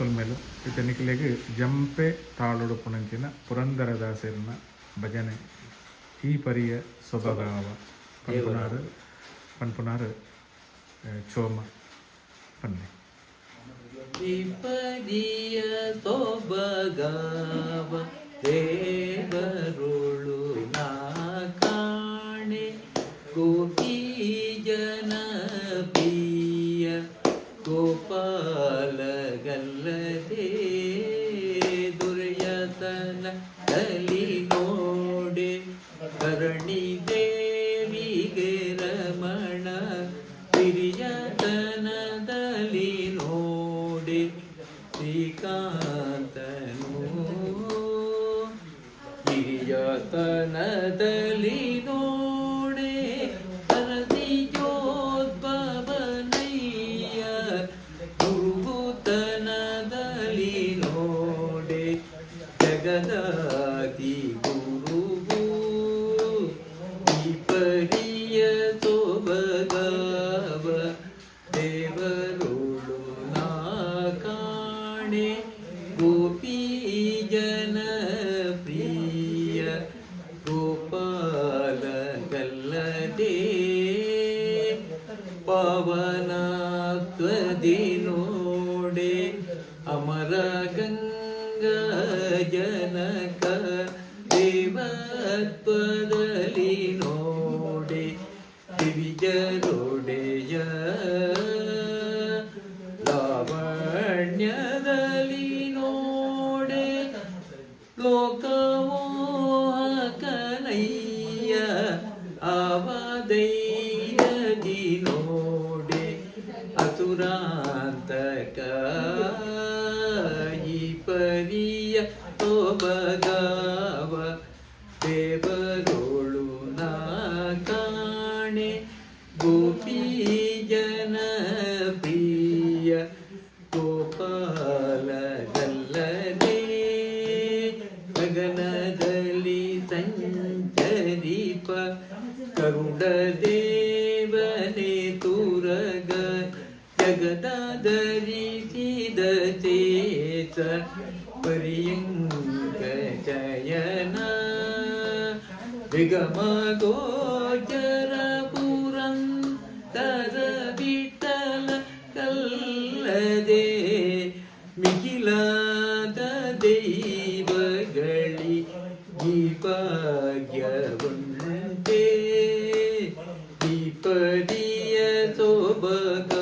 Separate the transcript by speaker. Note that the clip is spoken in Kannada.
Speaker 1: ಸೊಲ್ಮೆಲು ಇತನಿಕ್ಲೆಗ್ ಜಂಪೆ ತಾಳುಡು ಪುಣಂಚಿನ ಪುರಂದರದಾಸರಿನ ಭಜನೆ ಈ ಪರಿಯ ಸೊಬಗಾವ ಪನ್ಪುನಾರು ಪನ್ಪುನಾರು ಆ, ಚೋಮ ಪನ್ನೆ
Speaker 2: ವಿಪದಿಯ ಸೊಬಗಾವ ದೇವರುಳು ನಾ ಕಾಣೆ ಗೋಪಿ ಜನ ಪ್ರಿಯ ಗೋಪಾಲ ಗಲ್ಲದೆ ದುರ್ಯತನ ಕಲಿ ನೋಡೆ ಕರಣಿ ದೇವಿಗೆ ರಮಣ ಹಿರಿಯತನದಲ್ಲಿ ನೋಡೆ ಶ್ರೀಕಾಂತನು ಹಿರಿಯತನದಲ್ಲಿ ആദി ഗുരുവു പരിയ സോഭഗാവ ദേവരോടു നാണെ ഗോപി ജന പ്രിയ ഗോപാലകല്ലതേ പവനാത്വദിനോടെ അമരഗംഗ ಜನಕ ದೇವತ್ವದಲ್ಲಿ ನೋಡಿ ದಿವಿಜರುಡೆಯ ಲಾವಣ್ಯದಲ್ಲಿ ನೋಡೆ ಲೋಕಮೋಹಕನಯ್ಯ ಅವಧೈರ್ಯದಿ ನೋಡೆ ಅಸುರಾಂತಕ ಸೊಬಗಾವ ದೇವರೋಳು ನಾ ಕಾಣೆ ಗೋಪಿ ಜನ ಪ್ರಿಯ ಗೋಪಾಲದಲ್ಲದೆ ಗಗನದಲ್ಲಿ ಸಂಚರಿಪ ಕರುಡ ತುರಗ ಜಗದ तीर्थ पर्यङ्कचयन विगमगोचर पुरन्तर विठल कल्लदे मिगिलाद दैवगळि दीपाग्यवन्ते दीपदीय सोबग